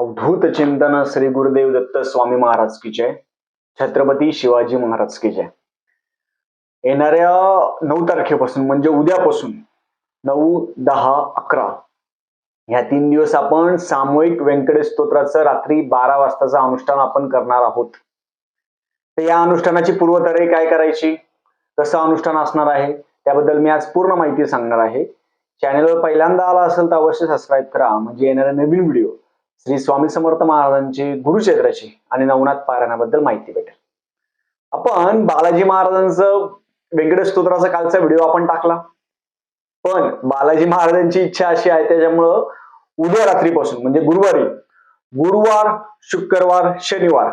अवधूत चिंतन श्री गुरुदेव दत्त स्वामी महाराज की जय. छत्रपती शिवाजी महाराज की जय. येणाऱ्या नऊ तारखेपासून म्हणजे उद्यापासून नऊ दहा अकरा ह्या तीन दिवस आपण सामूहिक व्यंकटेश स्तोत्राचं रात्री बारा वाजताचं अनुष्ठान आपण करणार आहोत. तर या अनुष्ठानाची पूर्वतयारी काय करायची? कसं अनुष्ठान असणार आहे? त्याबद्दल मी आज पूर्ण माहिती सांगणार आहे. चॅनलवर पहिल्यांदा आला असेल तर अवश्य सबस्क्राईब करा. म्हणजे येणारे नवीन व्हिडिओ श्री स्वामी समर्थ महाराजांची गुरुक्षेत्राची आणि नवनाथ पारायणाबद्दल माहिती भेटेल. आपण बालाजी महाराजांचं व्यंकटेश स्तोत्राचा कालचा व्हिडिओ आपण टाकला. पण बालाजी महाराजांची इच्छा अशी आहे त्याच्यामुळं उद्या रात्रीपासून म्हणजे गुरुवारी गुरुवार शुक्रवार शनिवार.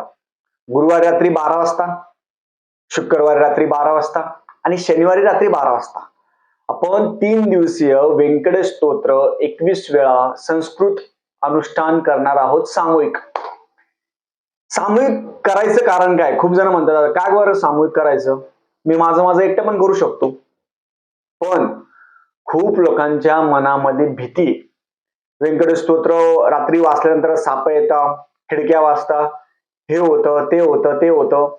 गुरुवारी रात्री बारा वाजता शुक्रवारी रात्री बारा वाजता आणि शनिवारी रात्री बारा वाजता. आपण तीन दिवसीय व्यंकटेश स्तोत्र एकवीस वेळा संस्कृत अनुष्ठान करणार आहोत सामूहिक. सामूहिक करायचं कारण काय? खूप जण म्हणतात काय बरं सामूहिक करायचं? मी माझं माझं एकटं पण करू शकतो. पण खूप लोकांच्या मनामध्ये भीती व्यंकट व्यंकटेश स्तोत्र रात्री वाचल्यानंतर साप येतात खिडक्या वाजता हे होतं ते होतं ते होतं.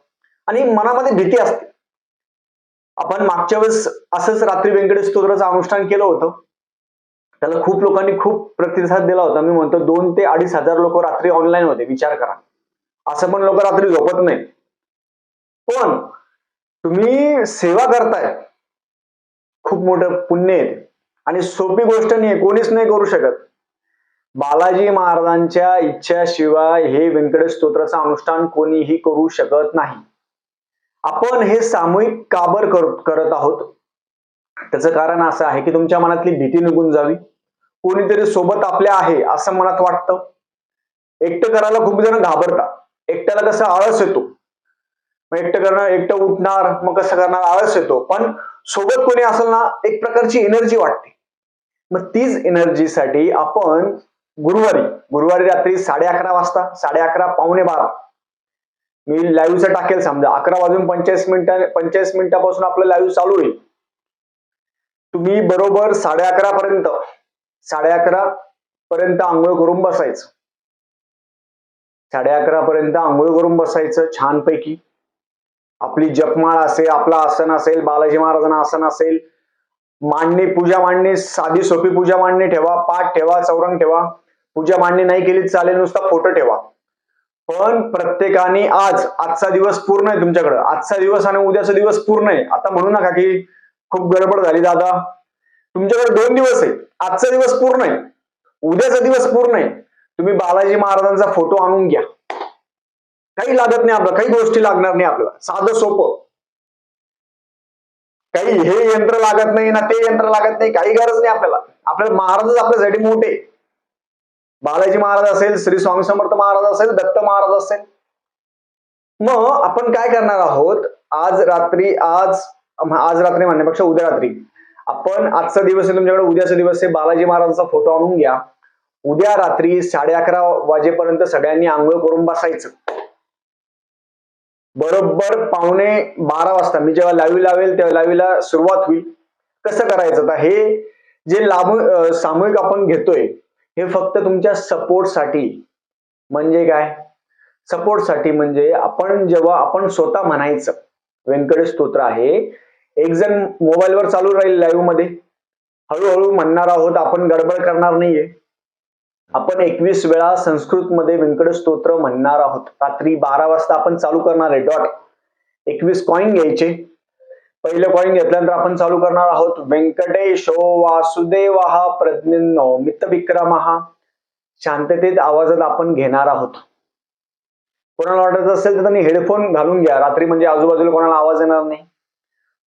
आणि मनामध्ये भीती असते. आपण मागच्या वेळेस असंच रात्री व्यंकटेश स्तोत्राचं अनुष्ठान केलं होतं. त्याला खूप लोकांनी खूप प्रतिसाद दिला होता. मी म्हणतो दोन ते अडीच हजार लोक रात्री ऑनलाईन होते विचार करा. असं पण लोक रात्री झोपत नाही पण तुम्ही सेवा करताय. खूप मोठं पुण्य आहे. आणि सोपी गोष्ट नाही कोणीच नाही करू शकत. बालाजी महाराजांच्या इच्छाशिवाय हे व्यंकटेश स्तोत्राचं अनुष्ठान कोणीही करू शकत नाही. आपण हे सामूहिक काबर करत आहोत? त्याचं कारण असं आहे की तुमच्या मनातली भीती निघून जावी. कोणीतरी सोबत आपल्या आहे असं मनात वाटतं. एकटं करायला खूप जण घाबरतात. एकट्याला कसं आळस येतो. मग एकटं करणं एकटं उठणार मग कसं करणार आळस येतो. पण सोबत कोणी असेल ना एक प्रकारची एनर्जी वाटते. मग तीच एनर्जीसाठी आपण गुरुवारी गुरुवारी रात्री साडे अकरा वाजता साडे अकरा पावणे बारा. मी लाईव्हचं टाकेल समजा. अकरा वाजून पंचेचाळीस मिनिटा पंचेचाळीस मिनिटापासून आपलं लाईव्ह चालू होईल. तुम्ही बरोबर साडे अकरा पर्यंत साडे अकरा पर्यंत आंघोळ करून बसायचं. साडे अकरा पर्यंत आंघोळ करून बसायचं छानपैकी. आपली जपमाळ असेल आपला आसन असेल बालाजी महाराजांना आसन असेल मांडणी पूजा मांडणी साधी सोपी पूजा मांडणी ठेवा पाठ ठेवा चौरंग ठेवा. पूजा मांडणी नाही केली चालेल नुसता फोटो ठेवा. पण प्रत्येकाने आज आजचा दिवस पूर्ण आहे तुमच्याकडं. आजचा दिवस आणि उद्याचा दिवस पूर्ण आहे. आता म्हणू नका की खूप गडबड झाली दादा. तुमच्याकडे दोन दिवस आहे. आजचा दिवस पूर्ण आहे. उद्याचा दिवस पूर्ण आहे. तुम्ही बालाजी महाराजांचा फोटो आणून घ्या. काही लागत नाही आपलं काही गोष्टी लागणार नाही आपल्याला. साधं सोपं. काही हे यंत्र लागत नाही ना ते यंत्र लागत नाही काही गरज नाही आपल्याला. आपल्याला महाराजच आपल्यासाठी मोठे. बालाजी महाराज असेल श्री स्वामी समर्थ महाराज असेल दत्त महाराज असेल. मग आपण काय करणार आहोत? आज रात्री आज आज रात्री म्हणण्यापेक्षा उद्या रात्री. आपण आजचा दिवस आहे तुमच्याकडे उद्याचा दिवस आहे. बालाजी महाराजांचा फोटो आणून घ्या. उद्या रात्री साडे अकरा वाजेपर्यंत सगळ्यांनी आंघोळ करून बसायचं. बरोबर पावणे बारा वाजता. मी जेव्हा लावी लावेल तेव्हा लावीला सुरुवात होईल. कसं करायचं? आता हे जे लाभ सामूहिक आपण घेतोय हे फक्त तुमच्या सपोर्टसाठी. म्हणजे काय? सपोर्टसाठी म्हणजे आपण जेव्हा आपण स्वतः म्हणायचं व्यंकटेश स्तोत्र आहे एक जण मोबाईलवर चालू राहील लाईव्हमध्ये. हळूहळू म्हणणार आहोत आपण गडबड करणार नाहीये. आपण एकवीस वेळा संस्कृत मध्ये व्यंकट स्तोत्र म्हणणार आहोत. रात्री बारा वाजता आपण चालू करणार आहे. डॉट एकवीस कॉईन घ्यायचे. पहिलं कॉईन घेतल्यानंतर आपण चालू करणार आहोत. व्यंकटेशो वासुदेव प्रज्ञो मित्त विक्रम शांततेत आवाजात आपण घेणार आहोत. कोणाला वाटत असेल तर त्यांनी हेडफोन घालून घ्या. रात्री म्हणजे आजूबाजूला कोणाला आवाज येणार नाही.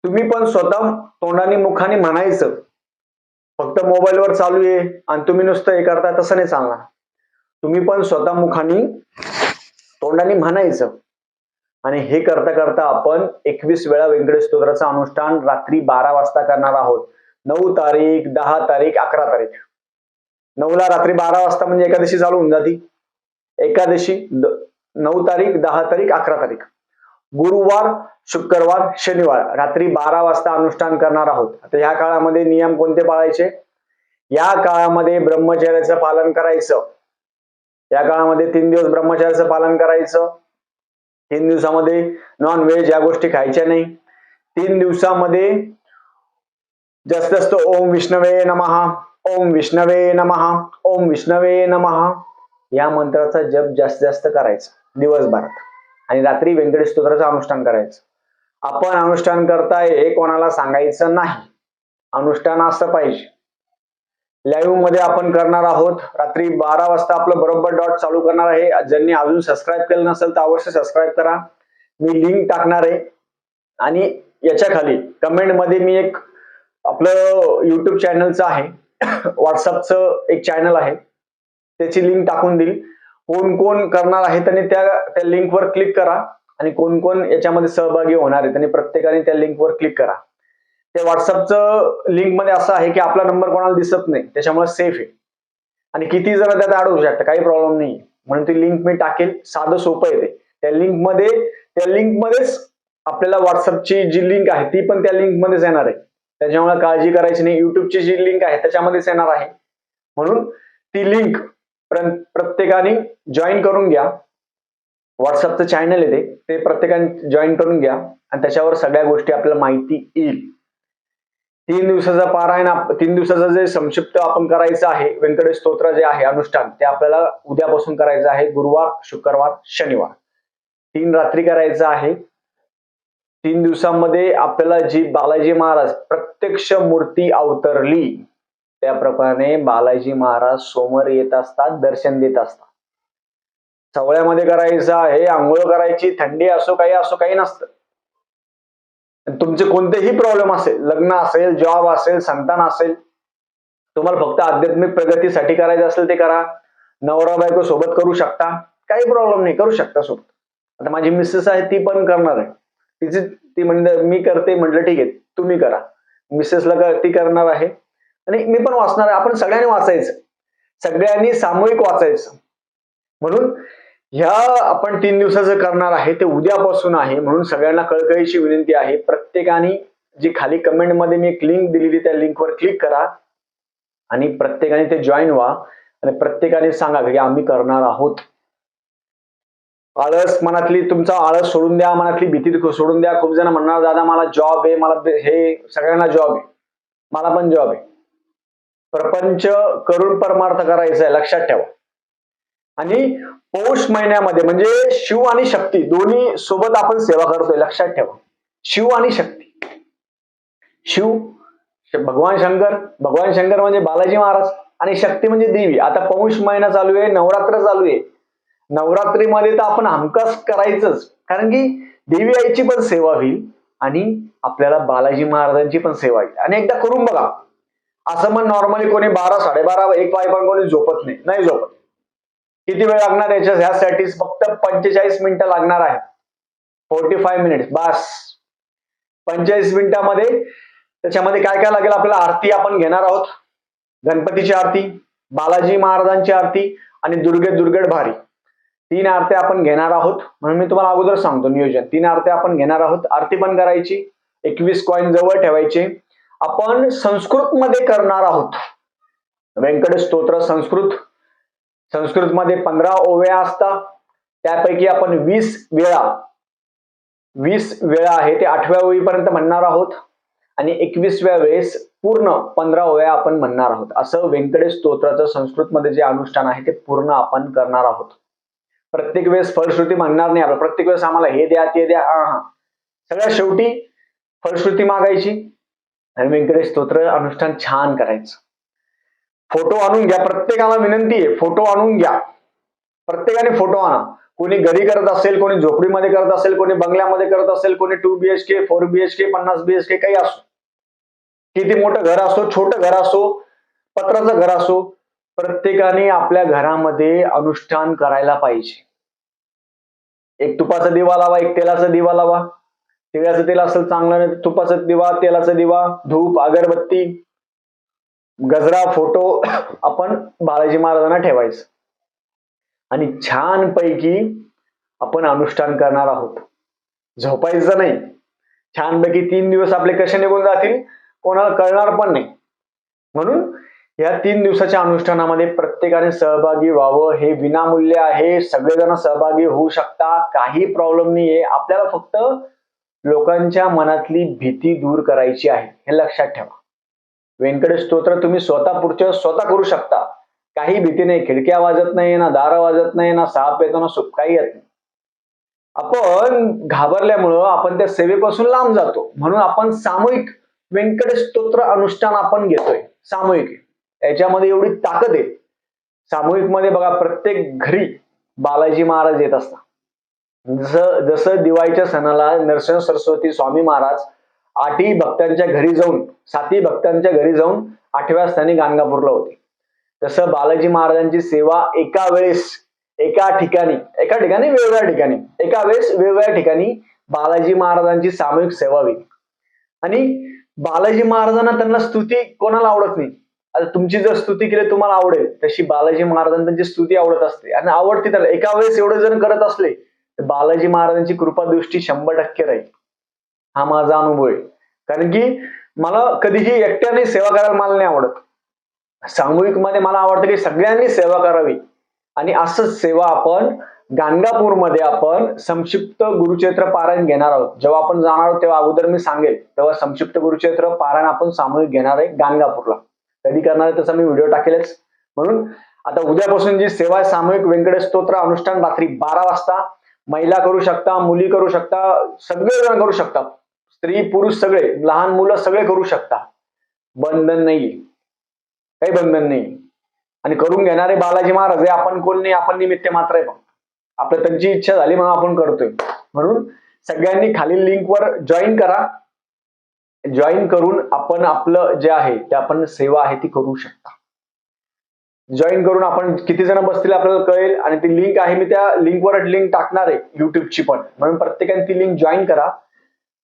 तुम्ही पण स्वतः तोंडाने मुखाने म्हणायचं. फक्त मोबाईलवर चालू आहे आणि तुम्ही नुसतं हे करता तसं नाही चालणार. तुम्ही पण स्वतः मुखाने तोंडाने म्हणायचं. आणि हे करता करता आपण एकवीस वेळा व्यंकटेश स्तोत्राचं अनुष्ठान रात्री बारा वाजता करणार आहोत. नऊ तारीख दहा तारीख अकरा तारीख. नऊला रात्री बारा वाजता म्हणजे एकादशी चालू होऊन जाती. एकादशी नऊ तारीख दहा तारीख अकरा तारीख. गुरुवार शुक्रवार शनिवार रात्री बारा वाजता अनुष्ठान करणार आहोत. आता ह्या काळामध्ये नियम कोणते पाळायचे? या काळामध्ये ब्रह्मचर्याचं पालन करायचं. या काळामध्ये तीन दिवस ब्रह्मचर्याचं पालन करायचं. तीन दिवसामध्ये नॉन व्हेज या गोष्टी खायच्या नाही. तीन दिवसामध्ये जास्त जास्त ओम विष्णवे नमहा ओम विष्णवे नमहा ओम विष्णवे नमहा या मंत्राचा जप जास्त जास्त करायचा. दिवसभरात. आणि रात्री व्यंकटेश स्तोत्राचं अनुष्ठान करायचं. आपण अनुष्ठान करताय हे कोणाला सांगायचं नाही. अनुष्ठान असं पाहिजे. लाईव्हमध्ये आपण करणार आहोत. रात्री बारा वाजता आपलं बरोबर डॉट चालू करणार आहे. ज्यांनी अजून सबस्क्राईब केलं नसेल तर अवश्य सबस्क्राईब करा. मी लिंक टाकणार आहे. आणि याच्या खाली कमेंटमध्ये मी एक आपलं युट्यूब चॅनलचं आहे. व्हॉट्सअपचं एक चॅनल आहे. त्याची लिंक टाकून देईल. कोण कोण करणार आहे त्यांनी त्या त्या लिंकवर क्लिक करा आणि कोण कोण याच्यामध्ये सहभागी होणार आहे त्यांनी प्रत्येकाने त्या लिंकवर क्लिक करा. त्या व्हॉट्सअपचं लिंकमध्ये असं आहे की आपला नंबर कोणाला दिसत नाही त्याच्यामुळे सेफ आहे. आणि किती जण त्यात ऍड होऊ काही प्रॉब्लेम नाही म्हणून ती लिंक मी टाकेल साधं सोपं आहे ते. त्या लिंकमध्ये त्या लिंक मध्येच आपल्याला व्हॉट्सअपची जी लिंक आहे ती पण त्या लिंक मध्येच येणार आहे. त्याच्यामुळे काळजी करायची नाही युट्यूबची जी लिंक आहे त्याच्यामध्येच येणार आहे. म्हणून ती लिंक प्रत्येकाने जॉईन करून घ्या. व्हॉट्सअपचं चॅनल आहे ते. ते प्रत्येकाने जॉईन करून घ्या. आणि त्याच्यावर सगळ्या गोष्टी आपल्याला माहिती येईल. तीन दिवसाचा पारायण तीन दिवसाचं जे संक्षिप्त आपण करायचं आहे व्यंकटेश स्तोत्र जे आहे अनुष्ठान ते आपल्याला उद्यापासून करायचं आहे. गुरुवार शुक्रवार शनिवार. तीन रात्री करायचं आहे. तीन दिवसामध्ये आपल्याला जी बालाजी महाराज प्रत्यक्ष मूर्ती अवतरली त्याप्रमाणे बालाजी महाराज समोर येत असतात दर्शन देत असतात. सवळ्यामध्ये करायचं आहे आंघोळ करायची थंडी असो काही असो काही नसतं. तुमचे कोणतेही प्रॉब्लेम असेल लग्न असेल जॉब असेल संतान असेल तुम्हाला फक्त आध्यात्मिक प्रगतीसाठी करायचं असेल ते करा. नवरा बायको सोबत करू शकता. काही प्रॉब्लेम नाही करू शकता सोबत. आता माझी मिसेस आहे ती पण करणार आहे. तिची ती म्हणजे मी करते म्हटलं ठीक आहे तुम्ही करा. मिसेसला ती करणार आहे. आणि मी पण वाचणार आहे. आपण सगळ्यांनी वाचायचं. सगळ्यांनी सामूहिक वाचायचं. म्हणून ह्या आपण तीन दिवसाचं करणार आहे ते उद्यापासून आहे. म्हणून सगळ्यांना कळकळीची विनंती आहे. प्रत्येकाने जी खाली कमेंटमध्ये मी एक लिंक दिलेली त्या लिंकवर क्लिक करा. आणि प्रत्येकाने ते जॉईन व्हा. आणि प्रत्येकाने सांगा की आम्ही करणार आहोत. आळस मनातली तुमचा आळस सोडून द्या. मनातली भीती सोडून द्या. खूप जण म्हणणार दादा मला जॉब आहे. मला हे सगळ्यांना जॉब आहे. मला पण जॉब आहे. प्रपंच करून परमार्थ करायचा आहे लक्षात ठेवा. आणि पौष महिन्यामध्ये म्हणजे शिव आणि शक्ती दोन्ही सोबत आपण सेवा करतोय लक्षात ठेवा. शिव आणि शक्ती. शिव भगवान शंकर भगवान शंकर म्हणजे बालाजी महाराज आणि शक्ती म्हणजे देवी. आता पौष महिना चालू आहे नवरात्र चालू आहे. नवरात्रीमध्ये तर आपण हमखास करायचंच. कारण की देवी आईची पण सेवा होईल आणि आपल्याला बालाजी महाराजांची पण सेवा होईल. आणि एकदा करून बघा. असं मग नॉर्मली कोणी बारा साडेबारा एक वाजेपर्यंत कोणी झोपत नाही. नाही झोपत. किती वेळ लागणार याच्या ह्यासाठी फक्त पंचेचाळीस मिनिटं लागणार आहे फोर्टी फाय मिनिट बस. पंचेचाळीस मिनिटामध्ये त्याच्यामध्ये काय काय लागेल आपल्याला? आरती आपण घेणार आहोत. गणपतीची आरती बालाजी महाराजांची आरती आणि दुर्गे दुर्गड भारी. तीन आरत्या आपण घेणार आहोत. म्हणून मी तुम्हाला अगोदर सांगतो नियोजन. तीन आरत्या आपण घेणार आहोत. आरती पण करायची. एकवीस कॉईन जवळ ठेवायचे. आपण संस्कृत मध्ये करणार आहोत. व्यंकट स्तोत्र संस्कृत. संस्कृत मध्ये पंधरा ओव्या असतात. त्यापैकी आपण वीस वेळा वीस वेळा आहे ते आठव्या ओळीपर्यंत म्हणणार आहोत. आणि एकवीसव्या वेळेस पूर्ण पंधरा ओव्या आपण म्हणणार आहोत. असं व्यंकटेश स्तोत्राचं संस्कृतमध्ये जे अनुष्ठान आहे ते पूर्ण आपण करणार आहोत. प्रत्येक वेळेस फलश्रुती म्हणणार नाही आपण. प्रत्येक वेळेस आम्हाला हे द्या ते द्या. हा हा. सगळ्यात शेवटी फलश्रुती मागायची. आणि व्यंकटेश स्तोत्र अनुष्ठान छान करायचं. फोटो आणून घ्या. प्रत्येकाला विनंती आहे फोटो आणून घ्या. प्रत्येकाने फोटो आणा. कोणी घरी करत असेल कोणी झोपडीमध्ये करत असेल कोणी बंगल्यामध्ये करत असेल कोणी टू बीएचके फोर बीएचके पन्नास बीएचके काही असो. किती मोठं घर असो छोटं घर असो पत्राचं घर असो प्रत्येकाने आपल्या घरामध्ये अनुष्ठान करायला पाहिजे. एक तुपाचा दिवा लावा एक तेलाचा दिवा लावा. तिळाचं तेल असेल चांगलं तुपाचा दिवा तेलाचा दिवा धूप अगरबत्ती गजरा फोटो आपण बालाजी महाराजांना ठेवायचं. आणि छानपैकी आपण अनुष्ठान करणार आहोत. झोपायचं नाही. छानपैकी तीन दिवस आपले कसे निघून जातील कोणाला कळणार पण नाही. म्हणून या तीन दिवसाच्या अनुष्ठानामध्ये प्रत्येकाने सहभागी व्हावं हे विनामूल्य आहे. सगळेजण सहभागी होऊ शकता. काही प्रॉब्लेम नाहीये. आपल्याला फक्त लोकांच्या मनातली भीती दूर करायची आहे हे लक्षात ठेवा. व्यंकटेश स्तोत्र तुम्ही स्वतः पुढच्या स्वतः करू शकता. काही भीती नाही खिडक्या वाजत नाही ना दार वाजत नाही ना साप येतो ना सुप काही येत नाही. आपण घाबरल्यामुळं आपण त्या सेवेपासून लांब जातो. म्हणून आपण सामूहिक व्यंकटेश स्तोत्र अनुष्ठान आपण घेतोय. सामूहिक. याच्यामध्ये एवढी ताकद आहे. सामूहिकमध्ये बघा प्रत्येक घरी बालाजी महाराज येत असतात. जसं जसं दिवाळीच्या सणाला नरसिंह सरस्वती स्वामी महाराज आठही भक्तांच्या घरी जाऊन सातही भक्तांच्या घरी जाऊन आठव्या स्थानी गाणगापूरला होते. तसं बालाजी महाराजांची सेवा एका वेळेस एका ठिकाणी एका ठिकाणी वेगवेगळ्या ठिकाणी एका वेळेस वेगवेगळ्या ठिकाणी बालाजी महाराजांची सामूहिक सेवा होईल आणि बालाजी महाराजांना त्यांना स्तुती कोणाला आवडत नाही? आता तुमची जर स्तुती केली तुम्हाला आवडेल. तशी बालाजी महाराजांना त्यांची स्तुती आवडत असते. आणि आवडते त्याला. एका वेळेस एवढे जण करत असले तर बालाजी महाराजांची कृपा दृष्टी शंभर टक्के राहील. हा माझा अनुभव आहे. कारण की मला कधीही एकट्याने सेवा करायला मला नाही आवडत. सामूहिकमध्ये मला आवडतं की सगळ्यांनी सेवा करावी. आणि असंच सेवा आपण गाणगापूरमध्ये आपण संक्षिप्त गुरुचरित्र पारायण घेणार आहोत. जेव्हा आपण जाणार आहोत तेव्हा अगोदर मी सांगेल. तेव्हा संक्षिप्त गुरुचरित्र पारायण आपण सामूहिक घेणार आहे गाणगापूरला. कधी करणार आहे त्याचा मी व्हिडिओ टाकेलच. म्हणून आता उद्यापासून जी सेवा आहे सामूहिक व्यंकटेश स्तोत्र अनुष्ठान रात्री बारा वाजता महिला करू शकता मुली करू शकता सगळेजण करू शकता. स्त्री पुरुष सगळे लहान मुलं सगळे करू शकता. बंधन नाही. काही बंधन नाही. आणि करून घेणारे बालाजी महाराज हे आपण कोण नाही आपण निमित्त मात्र आहे फक्त आपलं त्यांची इच्छा झाली म्हणून आपण करतोय. म्हणून सगळ्यांनी खालील लिंकवर जॉईन करा. जॉईन करून आपण आपलं जे आहे ते आपण सेवा आहे ती करू शकता. जॉईन करून आपण किती जण बसतील आपल्याला कळेल. आणि ती लिंक आहे मी त्या लिंकवर लिंक टाकणार आहे युट्यूबची पण. म्हणून प्रत्येकाने ती लिंक जॉईन करा.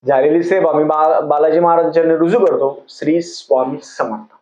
झालेली सेवा मी बा- बालाजी महाराजांनी रुजू करतो. श्री स्वामी समर्थ.